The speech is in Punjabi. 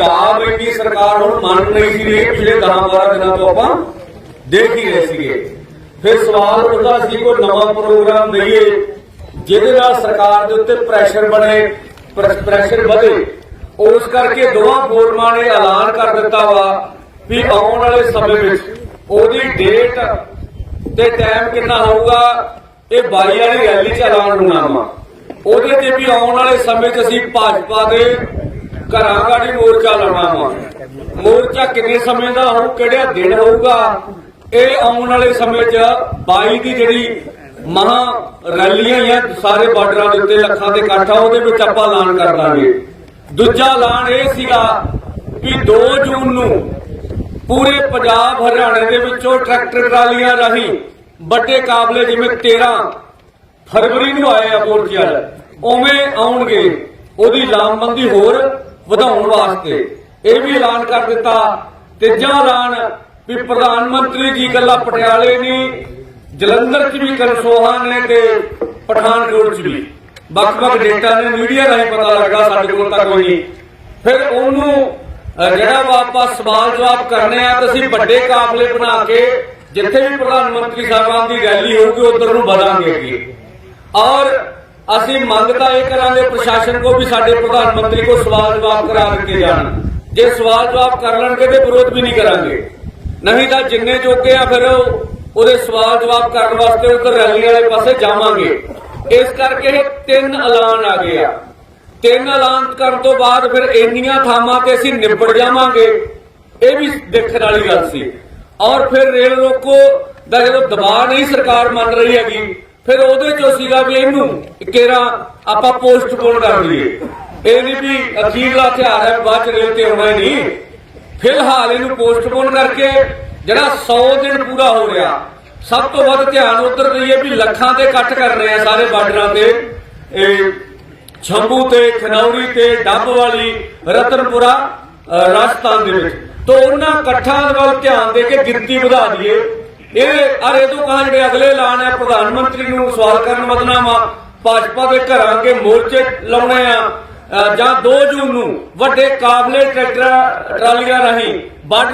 ਦਾਬ ਇੰਨੀ ਸਰਕਾਰ ਹੁਣ ਮੰਨ ਨਹੀਂ ਸੀ ਰਹੀ ਪਿਛਲੇ 10-12 ਦਿਨਾਂ ਤੋਂ ਆਪਾਂ ਦੇਖ ਹੀ ਰਹੇ ਸੀਗੇ। ਫਿਰ ਸਵਾਲ ਉੱਠਦਾ ਸੀ, ਕੋਈ ਨਵਾਂ ਪ੍ਰੋਗਰਾਮ ਦਈਏ, ਜਿਹਦੇ ਨਾਲ ਸਰਕਾਰ ਦੇ ਉੱਤੇ ਪ੍ਰੈਸ਼ਰ ਬਣੇ ਪ੍ਰੈਸ਼ਰ ਵਧੇ। ਉਸ ਕਰਕੇ ਦੋਵਾਂ ਫੋਰਮਾਂ ਨੇ ਐਲਾਨ ਕਰ ਦਿੱਤਾ ਵਾ ਵੀ ਆਉਣ ਵਾਲੇ ਸਮੇਂ ਵਿੱਚ ਉਹਦੀ ਡੇਟ ਤੇ ਟਾਈਮ ਕਿੰਨਾ ਹੋਊਗਾ, ਇਹ ਬਾਈ ਵਾਲੀ ਰੈਲੀ 'ਚ ਐਲਾਨ ਹੋਣਾ ਵਾ। ਉਹਦੇ ਤੇ ਵੀ ਆਉਣ ਵਾਲੇ ਸਮੇਂ 'ਚ ਅਸੀਂ ਭਾਜਪਾ ਦੇ ਘਰਾਂ ਘਾੜੀ ਮੋਰਚਾ ਲਾਉਣਾ। ਵਾ ਮੋਰਚਾ ਕਿੰਨੇ ਸਮੇਂ ਦਾ ਹੋਊ ਕਿਹੜਾ ਦਿਨ ਹੋਊਗਾ? ਇਹ ਆਉਣ ਵਾਲੇ ਸਮੇਂ 'ਚ 22 ਦੀ ਜਿਹੜੀ ਮਹਾ ਰੈਲੀਆਂ ਜਾਂ ਸਾਰੇ ਬਾਰਡਰਾਂ ਦੇ ਉੱਤੇ ਲੱਖਾਂ ਦੇ ਇਕੱਠ ਆ, ਉਹਦੇ ਵਿੱਚ ਆਪਾਂ ਐਲਾਨ ਕਰ ਦਾਂਗੇ। ਦੂਜਾ ਐਲਾਨ ਇਹ ਸੀਗਾ ਕਿ 2 ਜੂਨ ਨੂੰ ਪੂਰੇ ਪੰਜਾਬ ਹਰਿਆਣੇ ਦੇ ਵਿੱਚੋਂ ਟਰੈਕਟਰ ਟਰਾਲੀਆਂ ਰਾਹੀਂ ਵੱਡੇ ਕਾਬਲੇ ਜਿਵੇਂ 13 ਫਰਵਰੀ ਨੂੰ ਆਏ ਆ ਮੋਰਚਾ ਉਵੇਂ ਆਉਣਗੇ। ਉਹਦੀ ਲਾਮਬੰਦੀ ਹੋਰ ਵਧਾਉਣ ਵਾਸਤੇ। ਇਹ ਵੀ ਐਲਾਨ ਕਰ ਦਿੱਤਾ। ਤੀਜਾ ਐਲਾਨ ਵੀ ਪ੍ਰਧਾਨ ਮੰਤਰੀ ਜੀ ਗੱਲਾਂ ਪਟਿਆਲੇ ਨਹੀਂ ਜਲੰਧਰ 'ਚ ਵੀ ਕਨਸੋਹਾ ਨੇ ਤੇ ਪਠਾਨਕੋਟ 'ਚ ਵੀ। ਵੱਖ-ਵੱਖ ਡੇਟਾ ਨੇ ਮੀਡੀਆ ਰਾਹੀਂ ਪਤਾ ਲੱਗਾ, ਸਾਡੇ ਕੋਲ ਤਾਂ ਕੋਈ ਫਿਰ ਉਹਨੂੰ ਜਿਹੜਾ ਵਾ ਆਪਾਂ ਸਵਾਲ ਜਵਾਬ ਕਰਨੇ ਆ, ਤਾਂ ਅਸੀਂ ਵੱਡੇ ਕਾਫਲੇ ਬਣਾ ਕੇ ਜਿੱਥੇ ਵੀ ਪ੍ਰਧਾਨ ਮੰਤਰੀ ਸਾਹਿਬਾਨ ਦੀ ਰੈਲੀ ਹੋਊਗੀ, ਉਧਰ ਨੂੰ ਵਧਾਂਗੇ ਔਰ ਅਸੀਂ ਮੰਗ ਤਾਂ ਇਹ ਕਰਾਂਗੇ ਪ੍ਰਸ਼ਾਸਨ ਕੋ ਵੀ ਸਾਡੇ ਪ੍ਰਧਾਨ ਮੰਤਰੀ ਕੋ ਸਵਾਲ ਜਵਾਬ ਕਰਾ ਦਿੱਤੇ ਜਾਣ। ਜੇ ਸਵਾਲ ਜਵਾਬ ਕਰ ਲੈਣਗੇ ਤੇ ਵਿਰੋਧ ਵੀ ਨਹੀਂ ਕਰਾਂਗੇ। ਨਹੀਂ ਤਾਂ ਜਿੰਨੇ ਜੋਗੇ ਆ ਫਿਰ ਉਹਦੇ ਸਵਾਲ ਜਵਾਬ ਕਰਨ ਵਾਸਤੇ ਉਧਰ ਰੈਲੀ ਵਾਲੇ ਪਾਸੇ ਜਾਵਾਂਗੇ। ਇਸ ਕਰਕੇ ਇਹ ਤਿੰਨ ਐਲਾਨ ਆ ਗਏ ਆ। ਤਿੰਨ ਐਲਾਨ ਕਰਨ ਤੋਂ ਬਾਅਦ ਫਿਰ ਇੰਨੀਆਂ ਥਾਵਾਂ ਤੇ ਅਸੀਂ ਨਿਬੜ ਜਾਵਾਂਗੇ। ਇਹ ਵੀ ਦੇਖਣ ਵਾਲੀ ਗੱਲ ਸੀ। ਔਰ ਫਿਰ ਰੇਲ ਰੋਕੋ ਦਾ ਜਦੋਂ ਦਬਾਅ ਨਹੀਂ ਸਰਕਾਰ ਮੰਨ ਰਹੀ ਹੈਗੀ ਫਿਰ ਉਹਦੇ ਚੋਂ ਸੀਗਾ ਵੀ ਇਹਨੂੰ ਕੇਰਾ ਆਪਾਂ ਪੋਸਟਪੋਨ ਕਰ ਦਈਏ। ਇਹ ਨਹੀਂ ਵੀ ਅਖੀਰਲਾ ਹਥਿਆਰ ਹੈ, ਬਾਅਦ ਚ ਰੇਲ ਤੇ ਆਉਣਾ ਨਹੀਂ। ਫਿਲਹਾਲ ਇਹਨੂੰ ਪੋਸਟਪੋਨ ਕਰਕੇ ਜਿਹੜਾ 100 ਦਿਨ ਪੂਰਾ ਹੋ ਰਿਹਾ, ਸਭ ਤੋਂ ਵੱਧ ਧਿਆਨ ਉਧਰ ਦਈਏ ਵੀ ਲੱਖਾਂ ਦੇ ਇਕੱਠ ਕਰ ਰਹੇ ਆ ਸਾਰੇ ਬਾਰਡਰਾਂ ਤੇ। ਇਹ ਛੰਬੂ ਤੇ, ਖਨੌਰੀ ਤੇ, ਡੱਬ ਵਾਲੀ, ਰਤਨਪੁਰਾ ਰਾਜਸਥਾਨ ਦੇ ਵਿੱਚ। ਤੋਂ ਉਹਨਾਂ ਇਕੱਠਾਂ ਵੱਲ ਧਿਆਨ ਦੇ ਕੇ ਗਿਣਤੀ ਵਧਾ ਦਈਏ। ਇਹ ਅਰੇ ਤੋਂ ਕਹਾਂ ਜਿਹੜੇ ਅਗਲੇ ਐਲਾਨ ਹੈ, ਪ੍ਰਧਾਨ ਮੰਤਰੀ ਨੂੰ ਸਵਾਲ ਕਰਨ ਬਦਨਾਮਾ ਭਾਜਪਾ ਦੇ ਘਰਾਂ ਅੱਗੇ ਮੋਰਚੇ ਲਾਉਣੇ ਆ। ਜਾਂ 2 ਜੂਨ ਨੂੰ ਵੱਡੇ ਕਾਬਲੇ ਟਰੈਕਟਰਾਂ, ਟਰਾਲੀਆਂ ਰਾਹੀਂ ਬਾਰਡਰ